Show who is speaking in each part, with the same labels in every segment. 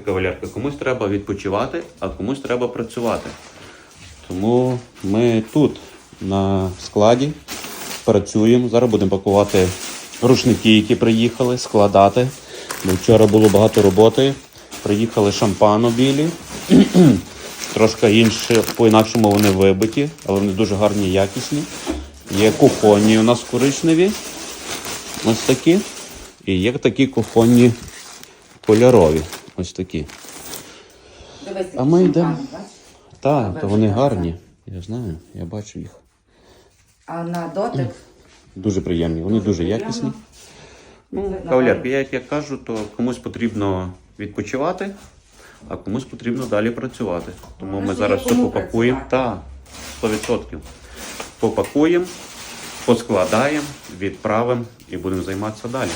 Speaker 1: Кавалерка, комусь треба відпочивати, а комусь треба працювати. Тому ми тут на складі працюємо. Зараз будемо пакувати рушники, які приїхали, складати. Бо вчора було багато роботи. Приїхали шампано білі. Трошки інше, по-інакшому вони вибиті, але вони дуже гарні і якісні. Є кухонні у нас коричневі. Ось такі. І є такі кухонні кольорові. Ось такі. А ми йдемо. Так, то вони гарні. Я знаю, я бачу їх.
Speaker 2: А на дотик
Speaker 1: Дуже приємні, вони дуже якісні. Ну, кавалерки, я як я кажу, то комусь потрібно відпочивати, а комусь потрібно далі працювати. Тому ми
Speaker 2: Ну,
Speaker 1: зараз все попакуємо. Так, 100%. Попакуємо, поскладаємо, відправимо і будемо займатися далі.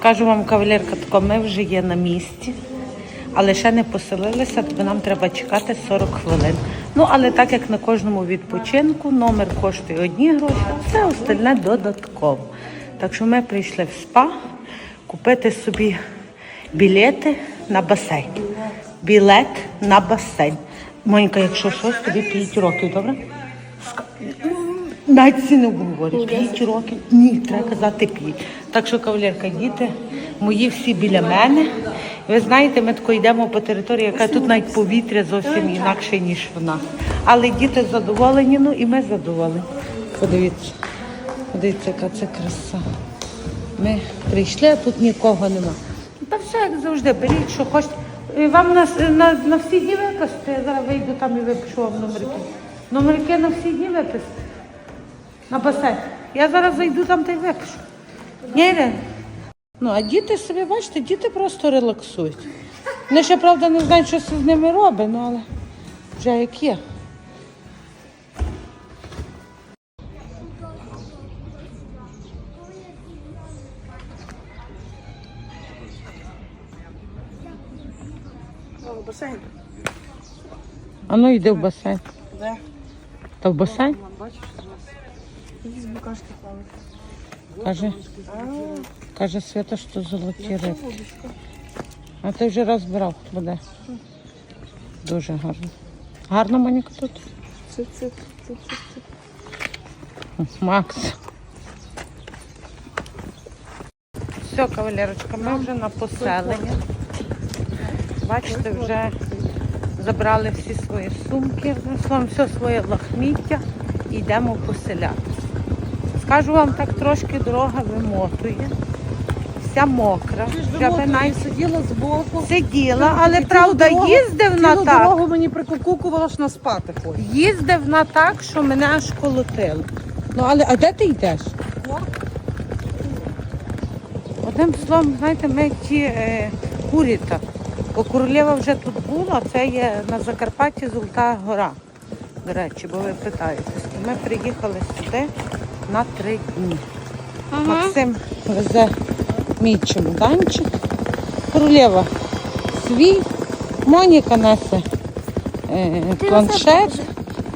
Speaker 3: Скажу вам, кавалерка, тако, ми вже є на місці, але ще не поселилися, тобто нам треба чекати 40 хвилин. Ну, але так як на кожному відпочинку, номер коштує одні гроші, а все остальне додатково. Так що ми прийшли в спа купити собі білети на басейн. Білет на басейн. Монька, якщо щось, тобі 5 років, добре? Навіть ці не обговорюють. П'ять років. Ні, треба казати п'ять. Так що, кавалерка, діти мої всі біля мене. Ви знаєте, ми тако йдемо по території, яка тут навіть повітря зовсім інакше, ніж в нас. Але діти задоволені, ну і ми задоволені. Подивіться, подивіться, яка це краса. Ми прийшли, а тут нікого нема. Та все, як завжди, беріть, що хочете. Вам на, на, на всі дні виписати, я зараз вийду там і випишу вам номерки. Номерки на всі дні виписати. На басейн. Я зараз зайду там та й випишу. Ні, Ну, а діти собі, бачите, діти просто релаксують. Вони ще, правда, не знають, що це з ними робить, ну але вже як є.
Speaker 4: Басейн.
Speaker 3: А ну йди в басейн.
Speaker 4: Де?
Speaker 3: Та в басейн?
Speaker 4: Бачиш? Якісь букашки плавають.
Speaker 3: Каже, каже Свята, що золоті рибки. А ти вже раз брав буде. Дуже гарно. Гарно Моніка тут?
Speaker 4: Це, це, це, це, це.
Speaker 3: Макс. Все, кавалерочка, ми вже на поселенні. Бачите, вже забрали всі свої сумки, все своє лахміття і йдемо поселятися. Скажу вам так, трошки дорога вимотує. Вся мокра. Вже ви навіть
Speaker 4: сиділа збоку.
Speaker 3: сиділа, але
Speaker 4: І цілу
Speaker 3: правда
Speaker 4: дорогу-
Speaker 3: їздив на
Speaker 4: Цілу
Speaker 3: так.
Speaker 4: дорогу мені прикукувала, аж на спати хоче.
Speaker 3: Їздив на так, що мене аж колотило. Ну але а де ти йдеш? Одним словом, знаєте, ми ті е, куріта. Бо королева вже тут була, це є на Закарпатті Золота гора. До речі, бо ви питаєтесь. Ми приїхали сюди на три дні. Максим везе мій чемоданчик. Королева свій, Моніка несе е, планшет.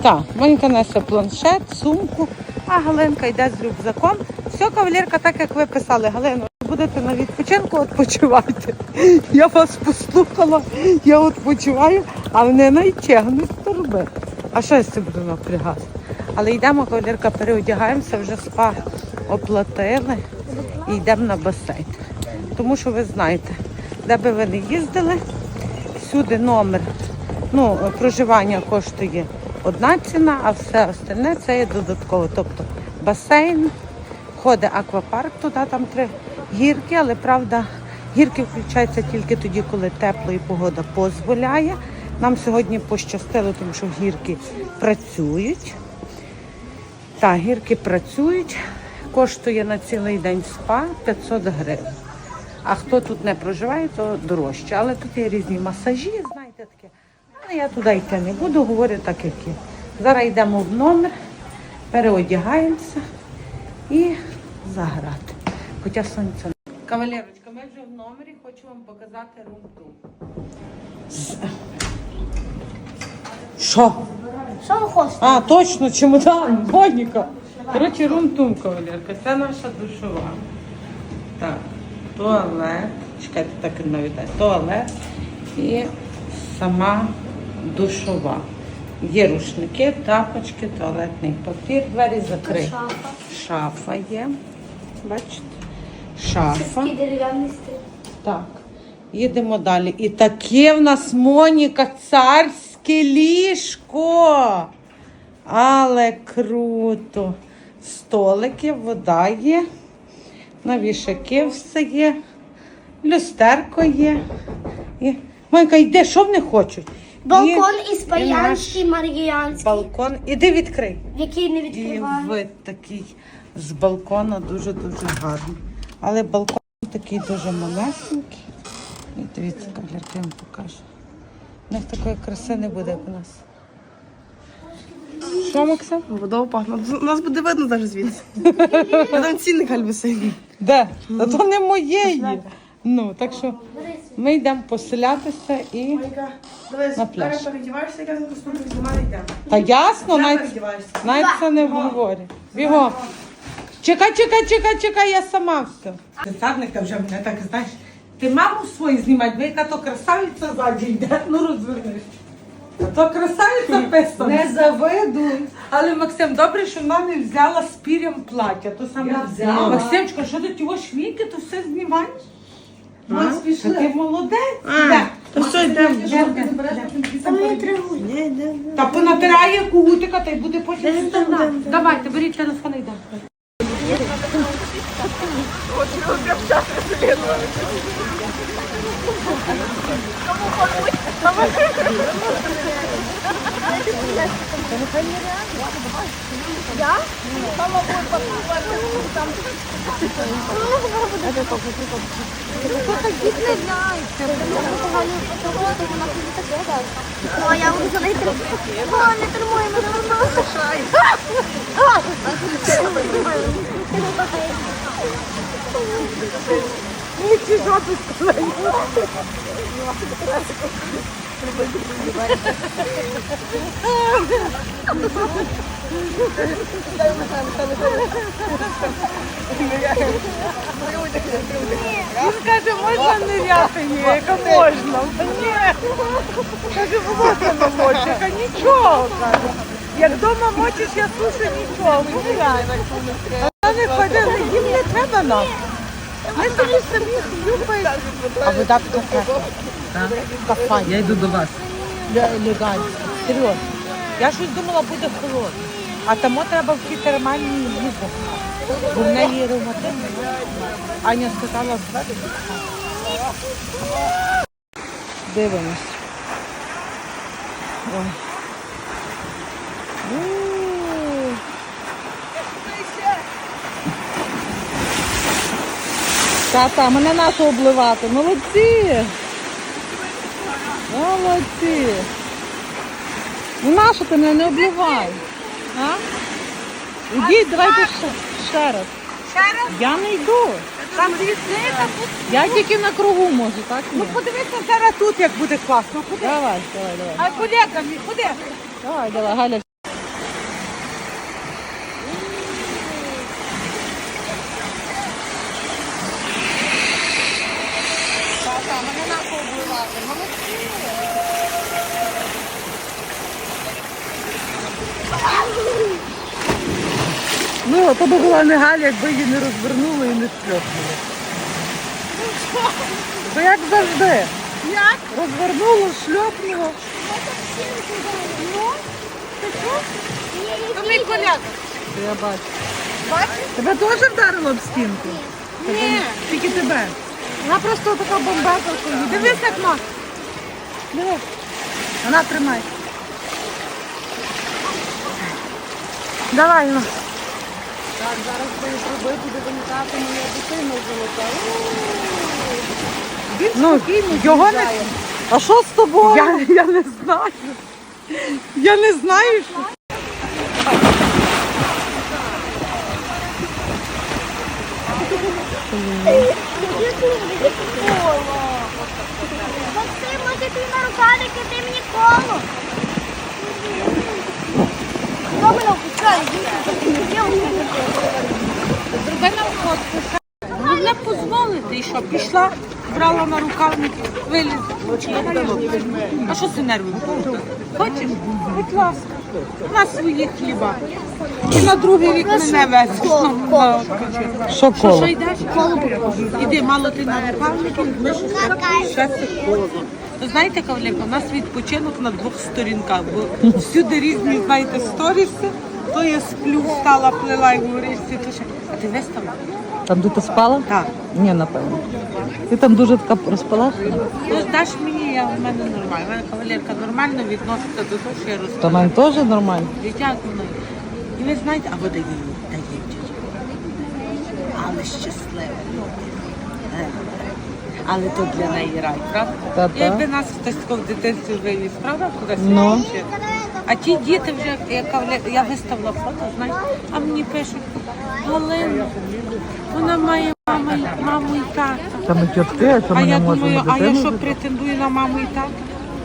Speaker 3: Так, Моніка несе планшет, сумку, а Галинка йде з рюкзаком. Все, кавалерка, так як ви писали, Галино, будете на відпочинку, відпочивайте. Я вас послухала, я відпочиваю, а вони найтягнуть торби. А що я цим буду напрягати? Але йдемо, кавалерка, переодягаємося, вже спа оплатили і йдемо на басейн. Тому що ви знаєте, де би ви не їздили, всюди номер. Ну, проживання коштує одна ціна, а все остальне це є додатково. Тобто басейн, ходить аквапарк, туди там три гірки, але правда, гірки включаються тільки тоді, коли тепло і погода дозволяє. Нам сьогодні пощастило, тому що гірки працюють. Так, гірки працюють. Коштує на цілий день спа 500 гривень. А хто тут не проживає, то дорожче. Але тут є різні масажі, знаєте таке. Але я туди йти не буду, говорю так, як є. Зараз йдемо в номер, переодягаємося і заграти. Хоча сонця. не- Кавалерочка, ми вже в номері, хочу вам показати рум-тум. Що?
Speaker 5: Що ви хочете?
Speaker 3: А, точно, чемодан, Боніка. Коротше, рум-тум, кавалерка. Це наша душова. Так, туалет, чекайте, так і навіть туалет і сама душова. Є рушники, тапочки, туалетний папір, двері закриті.
Speaker 4: Шафа.
Speaker 3: Шафа є. Бачите? Шафа.
Speaker 4: Такий дерев'яний стиль.
Speaker 3: Так. Їдемо далі. І таке в нас Моніка царське ліжко. Але круто. Столики, вода є. На вішаки все є. Люстерко є. І... Монька, йде, що вони хочуть?
Speaker 4: Балкон
Speaker 3: І-
Speaker 4: із
Speaker 3: і
Speaker 4: Паянський, Мар'янський,
Speaker 3: Балкон. Іди відкрий.
Speaker 4: який не
Speaker 3: І
Speaker 4: відкриває.
Speaker 3: вид такий з балкона дуже-дуже гарний. Але балкон такий дуже малесенький. І дивіться, я вам покажу. У них такої краси не буде, як у нас. Що, Максим?
Speaker 5: Водою пахне. У нас буде видно навіть звідси. Там цінник висить.
Speaker 3: Де? Та то не моєї. Ну, так що ми йдемо поселятися і.
Speaker 5: Майка, дивись,
Speaker 3: На пляж.
Speaker 5: зараз передіваєшся, я зараз костюм знімаю і йдемо.
Speaker 3: Та ясно, навіть, це не говорить. Бігом. Чекай, чекай, чекай, чекай, я сама все. Десятника вже мене так знаєш. Ти маму свою знімати, бо яка то красавиця ззаді йде, ну розвернеш. А то красавиця писана. Не завидуй. Але Максим, добре, що не взяла з пір'ям плаття. То саме
Speaker 5: Я взяла.
Speaker 3: Максимчко, що ти його швійки, то все знімаєш?
Speaker 5: Ми
Speaker 3: Та ти молодець.
Speaker 5: А,
Speaker 3: Де?
Speaker 5: то все, йдемо.
Speaker 3: Де, де, де?
Speaker 4: Там не тригує.
Speaker 5: Ні, йдемо.
Speaker 3: Та понатирає кутика, та й буде потім. Давайте, беріть телефон і йдемо.
Speaker 4: Не знаю. О, я буду сюди йти. О, не тримай мене.
Speaker 3: Він каже, можна ниряти ні, яка можна. Ні. Каже, волосся намочу, яка нічого. Як вдома мочиш, я сушу нічого. А ходили, їм не треба нам. Ми собі самі хлюпаємо. А вода така. Кафа. Я йду до вас. Елегантно. Серйозно. Я щось думала, буде холодно. А тому треба в ті термальні їздити. Бо в неї ревматизм. Аня сказала звати. Дивимось. Ой. Та-та, мене нашу обливати. Молодці. Молодці. Ну нащо ти мене не обливай? А? Ідіть, давайте ще, ще раз.
Speaker 2: Ще раз?
Speaker 3: Я не йду.
Speaker 2: Там різниця.
Speaker 3: Я тільки на кругу можу, так?
Speaker 2: Ну подивися зараз тут, як буде класно. Куди?
Speaker 3: Давай, давай, давай.
Speaker 2: А колега мій, куди?
Speaker 3: Давай, давай, Галя. Ну, а то би була не Галя, якби її не розвернули і не шльопнули. Бо як завжди.
Speaker 2: Як?
Speaker 3: Розвернуло, шльопнуло.
Speaker 2: То мій колега.
Speaker 3: Я бачу.
Speaker 2: Бачиш?
Speaker 3: Тебе теж вдарило об стінку?
Speaker 2: Ні.
Speaker 3: Тільки тебе. Вона просто така бомбека.
Speaker 2: Дивись, як мак.
Speaker 3: Диви. Вона тримай. Давай, ну.
Speaker 5: Так, зараз будеш робити, буде виникати моя дитина золота.
Speaker 3: Ну, його не... А що з тобою? Я, я не знаю. Я не знаю, що.
Speaker 4: Максим, може ти на рукавики, ти мені коло.
Speaker 3: Фотку. Ну, дозволити, і що, пішла? брала на рукавники, виліз. А що ти нервуєш? Хочеш? Будь ласка. На свої хліба. І на другий рік мене везеш. Що
Speaker 2: Що,
Speaker 3: коло?
Speaker 2: що йдеш? Коло.
Speaker 3: Іди, мало ти на рукавники, ми ще ще коло. Ви знаєте, Кавлєнко, у нас відпочинок на двох сторінках, бо всюди різні, знаєте, сторіси. То я сплю, встала, плела і говоришся, то ще. А ти виставила?
Speaker 5: Там де ти спала?
Speaker 3: Так.
Speaker 5: Ні, напевно. Ти там дуже така розпалашена.
Speaker 3: Ну, даш мені, я в мене нормально. У мене кавалерка нормально відноситься до того, що я
Speaker 5: Та мене теж нормально.
Speaker 3: Дитя мною. І ви знаєте, або дає, дає Але щасливе. Але то для неї рай, правда?
Speaker 5: Та-та.
Speaker 3: Якби нас хтось тако в дитинстві вивіз, правда? Кудись
Speaker 5: Ну.
Speaker 3: ще. А ті діти вже, яка я виставила фото, знаєте, а мені пишуть, Галина, вона має маму, і- маму і тата.
Speaker 5: Там і тітки, а ми
Speaker 3: я
Speaker 5: не можемо
Speaker 3: думаю, а я що претендую на маму і тата?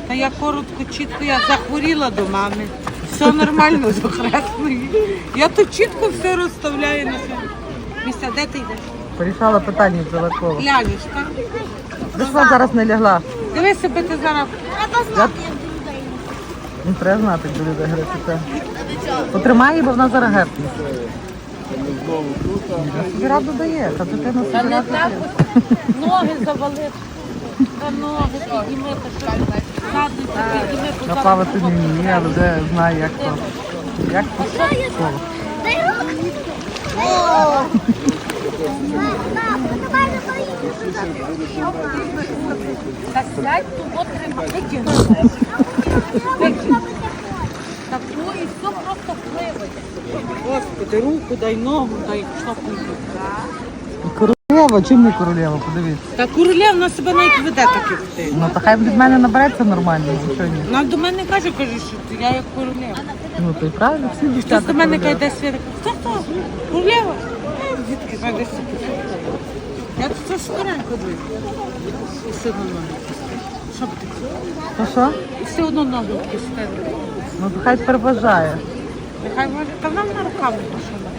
Speaker 3: Та я коротко, чітко, я захворіла до мами. Все нормально з охресною. Я тут чітко все розставляю на себе. Місця, де ти йдеш?
Speaker 5: Порішала питання.
Speaker 3: Ляжеш, так?
Speaker 5: Дійшла зараз не лягла.
Speaker 3: Дивись себе ти зараз.
Speaker 4: Треба знати, як людей.
Speaker 5: Не треба знати, де люди грати. Потримай її, бо вона зараз гепне. Собі раду дає, та дитина собі раду дає.
Speaker 3: Ноги завалив. Та ноги підніми, та що ззаду підніми,
Speaker 5: Я плавати не вміє, але вже знає, як то. Як то.
Speaker 4: Дай руку. Давай на
Speaker 3: Та сядь, тут от тримай. Витягни. І все просто пливає. Господи, руку дай ногу, дай що
Speaker 5: Королева, чим не королева, подивіться.
Speaker 3: Та королевна себе навіть веде таких ти.
Speaker 5: Ну то хай від мене набереться нормально, ну що ні.
Speaker 3: Вона до мене каже, каже, що я як королева.
Speaker 5: Ну то й правильно, всі
Speaker 3: Хтось до мене каже, де свята. Хто хто? Королева? Звідки знайде Я тут це скоренько дивлюсь. І все одно ноги. Що б ти?
Speaker 5: То що?
Speaker 3: І все одно ноги пустили.
Speaker 5: Ну хай переважає.
Speaker 3: Нехай може, та нам на руками пішла.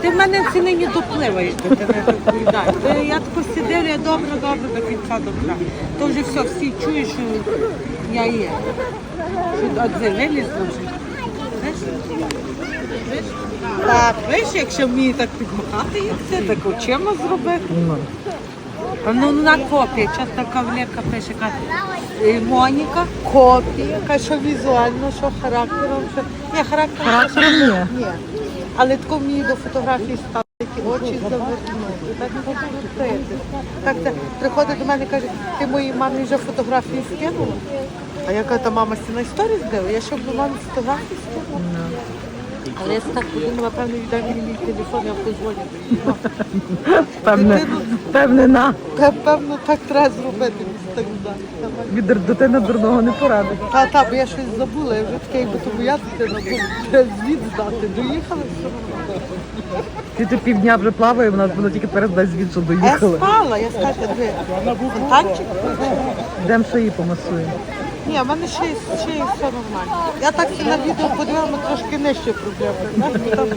Speaker 3: Ти в мене ці нині допливаєш до тебе відповідаю. Ти- Я тако сидів, я добре, добре до кінця добра. То вже все, всі чують, що я є. Що от вже. Знаєш? Так, знаєш, якщо вміє так підмахати, як це, так очима зробити.
Speaker 5: Ну.
Speaker 3: Ну, на копія, часто кавалерка пише, каже, «Е, Моніка, копія, каже, що візуально, що характером, що... Ні, характер,
Speaker 5: Характером ні.
Speaker 3: ні. Але тако вміє до фотографії ставити, очі завернути, так покрутити. Так, це приходить до мене і каже, ти моїй мамі вже фотографії скинула? А я кажу, та мама сі на історії здала, я щоб до мами фотографії скинула. Але я так подумала, певно, віддай мені мій телефон, я позвоню.
Speaker 5: Певне,
Speaker 3: Дитину-
Speaker 5: певнина.
Speaker 3: Пе- Певно, так треба зробити. Так, да. Давай.
Speaker 5: Від дитина дурного не порадить.
Speaker 3: Та, та, бо я щось забула, я вже таке, якби то моя дитина, треба звіт здати. Доїхали, все.
Speaker 5: Ти ти півдня вже плаває, вона вона тільки передасть
Speaker 3: А я
Speaker 5: доїхали.
Speaker 3: спала, я скажу, ви фонтанчик?
Speaker 5: Йдемо ще її помасуємо.
Speaker 3: Ні, в мене ще, ще є все нормально. Я так на відео подивила, ми трошки нижче проблеми.